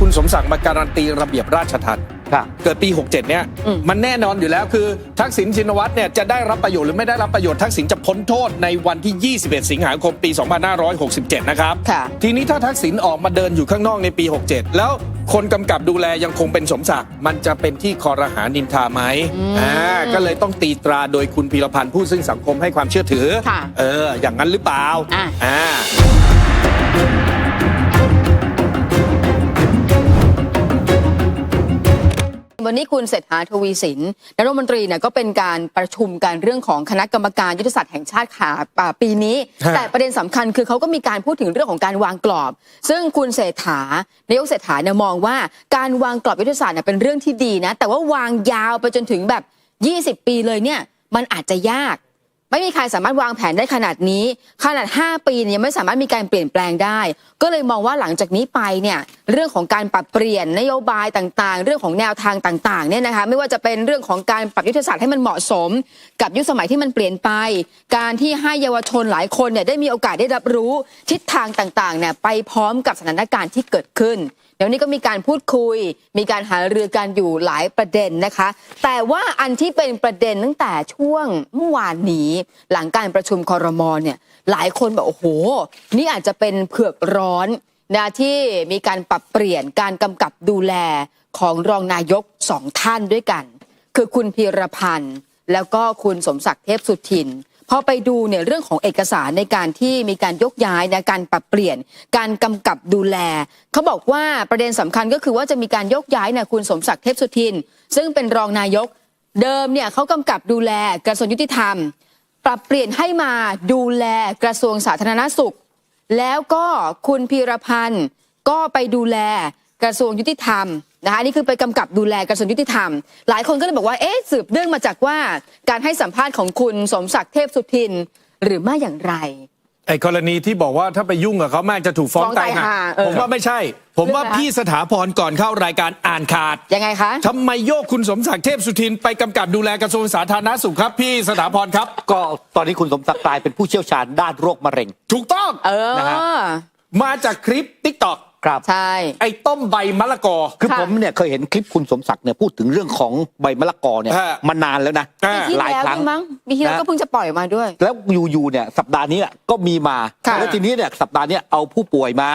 คุณสมศักดิ์มาการันตีระเบียบราชทัณฑ์ครับ เกิดปี 67 เนี่ย อืม มันแน่นอนอยู่แล้วคือทักษิณชินวัตรเนี่ยจะได้รับประโยชน์หรือไม่ได้รับประโยชน์ทักษิณจะพ้นโทษในวันที่ 21 สิงหาคมปี 2567 นะครับ ค่ะ ทีนี้ถ้าทักษิณออกมาเดินอยู่ข้างนอกในปี 67 แล้วคนกำกับดูแลยังคงเป็นสมศักดิ์มันจะเป็นที่คอรหานินทาไหมอืมอ่าก็เลยต้องตีตราโดยคุณพีรพันธ์ผู้ซึ่งสังคมให้ความเชื่อถือค่ะเอออย่างนั้นหรือเปล่าอะ อ่า วันนี้คุณเศรษฐาทวีสินรัฐมนตรีเนี่ยก็เป็นการประชุมกันเรื่องของคณะกรรมการยุทธศาสตร์แห่งชาติขาอ่าปีนี้ ฮะ แต่ประเด็นสำคัญคือเขาก็มีการพูดถึงเรื่องของการวางกรอบ ซึ่งคุณเศรษฐานายกเศรษฐาเนี่ยมองว่าการวางกรอบยุทธศาสตร์เนี่ยเป็นเรื่องที่ดีนะ แต่ว่าวางยาวไปจนถึงแบบ 20 ปีเลยเนี่ยมันอาจจะยาก ไม่มีใครสามารถวางแผนได้ขนาดนี้ ขนาด 5 ปีเนี่ยยังไม่สามารถมีการเปลี่ยนแปลงได้ ก็เลยมองว่าหลังจากนี้ไปเนี่ยเรื่องของการปรับเปลี่ยนนโยบายต่างๆ เรื่องของแนวทางต่างๆเนี่ยนะคะไม่ว่าจะเป็นเรื่องของการปรับยุทธศาสตร์ให้มันเหมาะสม กับยุคสมัยที่มันเปลี่ยนไป การที่ให้เยาวชนหลายคนเนี่ยได้มีโอกาสได้รับรู้ทิศทางต่างๆเนี่ยไปพร้อมกับสถานการณ์ที่เกิดขึ้น ดี๋ยวนี้ก็มีการพูดคุย มีการหารือกันอยู่หลายประเด็นนะคะ แต่ว่าอันที่เป็นประเด็นตั้งแต่ช่วงเมื่อวานนี้ หลังการประชุมคอรมอเนี่ยหลายคนบอกโอ้โห นี่อาจจะเป็นเผือกร้อนนะที่มีการปรับเปลี่ยนการกำกับดูแลของรองนายกสองท่านด้วยกัน คือคุณพีรพันธ์แล้วก็คุณสมศักดิ์เทพสุทิน พอไปดูเนี่ยเรื่องของเอกสารในการที่มีการยกย้ายนะการปรับเปลี่ยน การกำกับดูแลเขาบอกว่าประเด็นสำคัญก็คือว่าจะมีการยกย้ายนี่ยคุณสมศักดิ์เทพสุทิน ซึ่งเป็นรองนายกเดิมเนี่ยเขากำกับดูแลกระทรวงยุติธรรม ปรับเปลี่ยนให้มาดูแลกระทรวงสาธารณสุข แล้วก็คุณพีรพันธ์ก็ไปดูแลกระทรวงยุติธรรม นะคะอันนี่คือไปกำกับดูแลกระทรวงยุติธรรม หลายคนก็เลยบอกว่าเอ๊ะสืบเนื่องมาจากว่าการให้สัมภาษณ์ของคุณสมศักดิ์เทพสุทิน หรือไม่อย่างไรไอ้กรณีที่บอกว่าถ้าไปยุ่งกับเขาแม่งจะถูกฟ้องฟ้องตายตายห่าห่าเออผมว่าไม่ใช่ ผมว่าเรื่องอะไรพี่สถาพรก่อนเข้ารายการอ่านขาดยังไงคะทำไมโยกคุณสมศักดิ์เทพสุทินไปกำกับดูแลกระทรวงสาธารณสุขครับ พี่สถาพรครับ ก็ตอนนี้คุณสมศักดิ์กลายเป็นผู้เชี่ยวชาญด้านโรคมะเร็ง ถูกต้องเออนะฮะมาจากคลิปติ๊กต็อก ครับ ใช่ ไอ้ต้มใบมะละกอ คือค่ะผมเนี่ยเคยเห็นคลิปคุณสมศักดิ์เนี่ยพูดถึงเรื่องของใบมะละกอเนี่ยฮะ มานานแล้วนะอ่าปีที่หลายแล้วครั้งนี่มั้งปีที่แล้วนะก็เพิ่งจะปล่อยมาด้วย แล้วอยู่ๆเนี่ยสัปดาห์นี้แหละก็มีมา ค่ะ แล้วทีนี้เนี่ยสัปดาห์เนี้ยเอาผู้ป่วยมา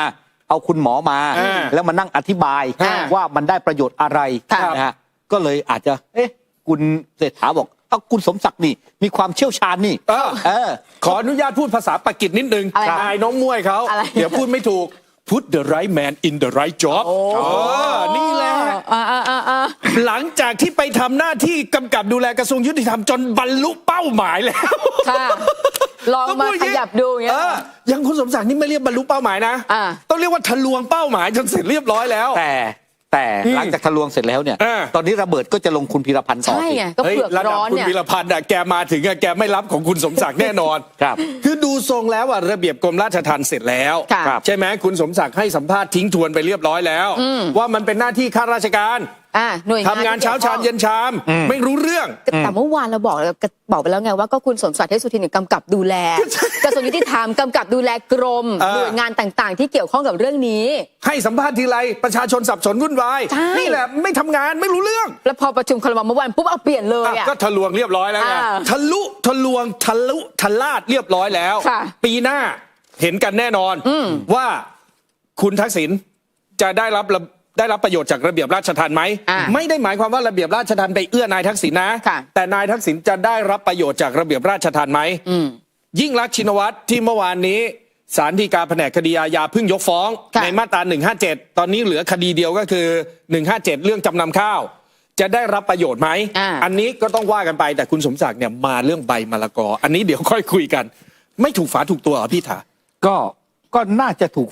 เอาคุณหมอมา อ่าแล้วมานั่งอธิบายอ่าว่ามันได้ประโยชน์อะไรค่ะนะฮะก็เลยอาจจะ เอ๊ะ คุณเศรษฐาบอกเอาคุณสมศักดิ์นี่ มีความเชี่ยวชาญนี่เออ เออ ขออนุญาตพูดภาษาปากีสนิดนึงอะไรอายน้องมวยเขาอะไร เดี๋ยวพูดไม่ถูก put the right man in the right job โอ้เออนี่แหละ อ่าอ่าอ่าอ่าหลังจากที่ไปทำหน้าที่กำกับดูแลกระทรวงยุติธรรมจนบรรลุเป้าหมายแล้วค่ะ ลองมาขยับดูอย่างเงี้เอยอยังคุณสมศักดิ์นี่ไม่เรียกบรรลุเป้าหมายนะ อ่า ต้องเรียกว่าทะลวงเป้าหมายจนเสร็จเรียบร้อยแล้ว แต่ แต่อืมหลังจากทะลวงเสร็จแล้วเนี่ย เออ ตอนนี้ระเบิดก็จะลงคุณพีรพันธ์ต่อใช่สิ ไงก็เฮ้ยเผือกระดับร้อนคุณเนี่ย วิรพันธ์อะแกมาถึงอะแกไม่รับของคุณสมศักดิ์แน่นอนครับคือดูทรงแล้วอะระเบียบกรมราชทัณฑ์เสร็จแล้ว ค่ะครับ ใช่ไหมคุณสมศักดิ์ให้สัมภาษณ์ทิ้งทวนไปเรียบร้อยแล้ว ว่ามันเป็นหน้าที่ข้าราชการ อ่าหน่วยงานทำงานเช้าชานเย็นชาม ไม่รู้เรื่อง แต่เมื่อวานเราบอกแล้วบอกไปแล้วไงว่าก็คุณสมศักดิ์เทพสุทินเนี่ยกำกับดูแลกระทรวงยุติธรรมกำกับดูแลกรมเออหน่วยงานต่างๆ ที่เกี่ยวข้องกับเรื่องนี้ ให้สัมภาษณ์ทีไรประชาชนสับสนวุ่นวายใช่นี่แหละไม่ทำงานไม่รู้เรื่อง แล้วพอประชุมครมเมื่อวานปุ๊บเอาเปลี่ยนเลยอะอะก็ทะลวงเรียบร้อยแล้วไงอ่าทะลุทะลวงทะลุทะลาดเรียบร้อยแล้วค่ะปีหน้าเห็นกันแน่นอนว่าคุณทักษิณจะได้รับระ ได้รับประโยชน์จากระเบียบราชทัณฑ์ไหม อ่าไม่ได้หมายความว่าระเบียบราชทัณฑ์ไปเอื้อนายทักษิณนะ ค่ะ แต่นายทักษิณจะได้รับประโยชน์จากระเบียบราชทัณฑ์ไหม อืม ยิ่งรักษณ์ชินวัตรที่เมื่อวานนี้ศาลฎีกาแผนกคดีอาญาเพิ่งยกฟ้อง ค่ะ ในมาตรา 157 ตอนนี้เหลือคดีเดียวก็คือ 157 เรื่องจำนำข้าว จะได้รับประโยชน์ไหมอ่าอันนี้ก็ต้องว่ากันไปแต่คุณสมศักดิ์เนี่ยมาเรื่องใบมะละกอ อันนี้เดี๋ยวค่อยคุยกัน ไม่ถูกฝาถูกตัวเหรอพี่ถา ก็ ก็น่าจะถูก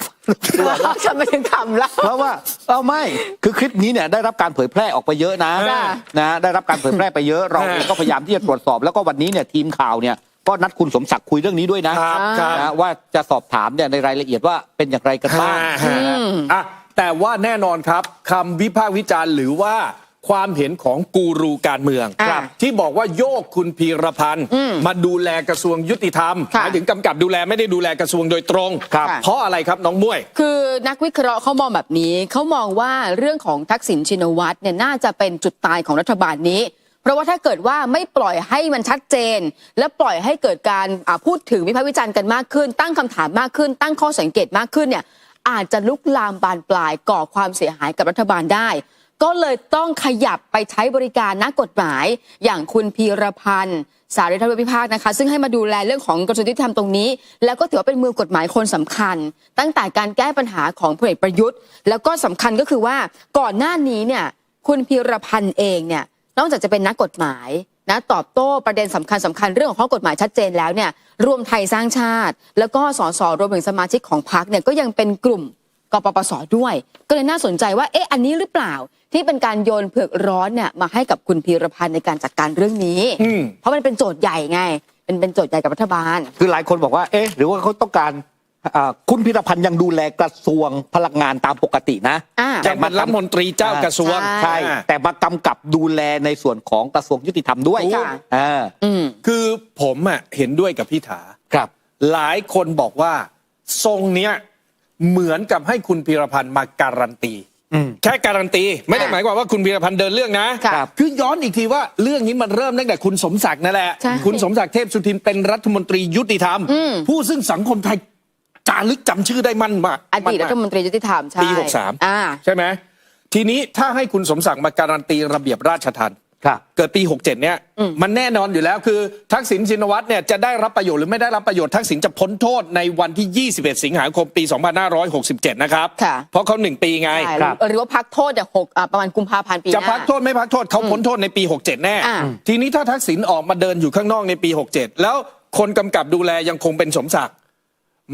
ฉันไม่ถึงคำแล้ว เพราะว่าเอาไม่คือคลิปนี้เนี่ยได้รับการเผยแพร่ออกไปเยอะนะจ้ะ นะได้รับการเผยแพร่ไปเยอะเราฮะเองก็พยายามที่จะตรวจสอบ แล้วก็วันนี้เนี่ยทีมข่าวเนี่ยก็นัดคุณสมศักดิ์คุยเรื่องนี้ด้วยนะครับครับ นะว่าจะสอบถามเนี่ยในรายละเอียดว่าเป็นอย่างไรกันบ้าง อ่าฮะอะแต่ว่าแน่นอนครับคำวิพากษ์วิจารณ์หรือว่า ความเห็นของกูรูการเมืองครับ ที่บอกว่าโยกคุณพีรพันธ์อืมมาดูแลกระทรวงยุติธรรมหค่ะมายถึงกำกับดูแลไม่ได้ดูแลกระทรวงโดยตรงครับเพราะอะไรครับน้องมุ้ยคือนักวิเคราะห์เขามองแบบนี้เขามองว่าเรื่องของทักษิณชินวัตรเนี่ยน่าจะเป็นจุดตายของรัฐบาลนี้เพราะว่าถ้าเกิดว่าไม่ปล่อยให้มันชัดเจน และปล่อยให้เกิดการอ่าพูดถึงวิพากษ์วิจารณ์กันมากขึ้น ตั้งคำถามมากขึ้น ตั้งข้อสังเกตมากขึ้นเนี่ยอาจจะลุกลามบานปลายก่อความเสียหายกับรัฐบาลได้ ก็เลยต้องขยับไปใช้บริการนักกฎหมาย อย่างคุณพีรพันธ์สารีรัฐวิพาก์นะคะ ซึ่งให้มาดูแลเรื่องของกระทรวงยุติธรรมตรงนี้ แล้วก็ถือว่าเป็นมือกฎหมายคนสำคัญ ตั้งแต่การแก้ปัญหาของพลเอกประยุทธ์ แล้วก็สำคัญก็คือว่าก่อนหน้านี้เนี่ยคุณพีรพันธ์เองเนี่ยนอกจากจะเป็นนักกฎหมายนะตอบโต้ประเด็นสำคัญสำคัญเรื่องของข้อกฎหมายชัดเจนแล้วเนี่ยรวมไทยสร้างชาติ แล้วก็สสรวมถึงสมาชิกของพรรคเนี่ยก็ยังเป็นกลุ่ม กปปสด้วย ก็เลยน่าสนใจว่าเอ๊ะอันนี้หรือเปล่าที่เป็นการโยนเผือกร้อนเนี่ยมาให้กับคุณพีรพันธ์ในการจัดการเรื่องนี้ อืม เพราะมันเป็นโจทย์ใหญ่ไงเป็นเป็นโจทย์ใหญ่กับรัฐบาล คือหลายคนบอกว่า เอ๊ะ หรือว่าเขาต้องการอ่าคุณพิรพันธ์ยังดูแลกระทรวงพลังงานตามปกตินะ อ่าจะเป็นรัฐมนตรีเจ้ากระทรวงใช่ใช่ แต่มากำกับดูแลในส่วนของกระทรวงยุติธรรมด้วยค่ะอ่าอืม คือผมอะเห็นด้วยกับพี่ถา ครับ หลายคนบอกว่าทรงเนี้ย เหมือนกับให้คุณพีรพันธ์มาการันตีอืมแค่การันตีไม่ได้อ่าหมายความว่าคุณพีรพันธ์เดินเรื่องนะค่ะคือย้อนอีกทีว่าเรื่องนี้มันเริ่มตั้งแต่คุณสมศักดิ์นั่นแหละใช่คุณสมศักดิ์เทพสุทินเป็นรัฐมนตรียุติธรรมอืมผู้ซึ่งสังคมไทยจารึกจำชื่อได้มั่นมากอดีตรัฐมนตรียุติธรรมใช่ปี63อ่าใช่ไหมทีนี้ถ้าให้คุณสมศักดิ์มาการันตีระเบียบราชทัณฑ์ครับ เกิดปี 67 เนี่ยอืมมันแน่นอนอยู่แล้วคือทักษิณชินวัตรเนี่ยจะได้รับประโยชน์หรือไม่ได้รับประโยชน์ทักษิณจะพ้นโทษในวันที่ 21 สิงหาคมปี 2567 นะครับค่ะเพราะเขาหนึ่งปีไงใช่ครับหรือว่าพักโทษเนี่ยหกอ่าประมาณกุมภาพันธ์ปีหจะน้าพักโทษไม่พักโทษเขาพ้นโทษในปี 67 แน่อ่าทีนี้ถ้าทักษิณออกมาเดินอยู่ข้างนอกในปี 67 แล้วคนกำกับดูแลยังคงเป็นสมศักดิ์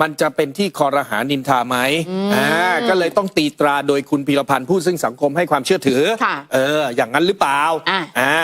มันจะเป็นที่คอรหานินทาไหมอ่าก็เลยต้องตีตราโดยคุณพีรพันธ์ผู้ซึ่งสังคมให้ความเชื่อถือ ค่ะ เออ อย่างนั้นหรือเปล่าอะ อ่า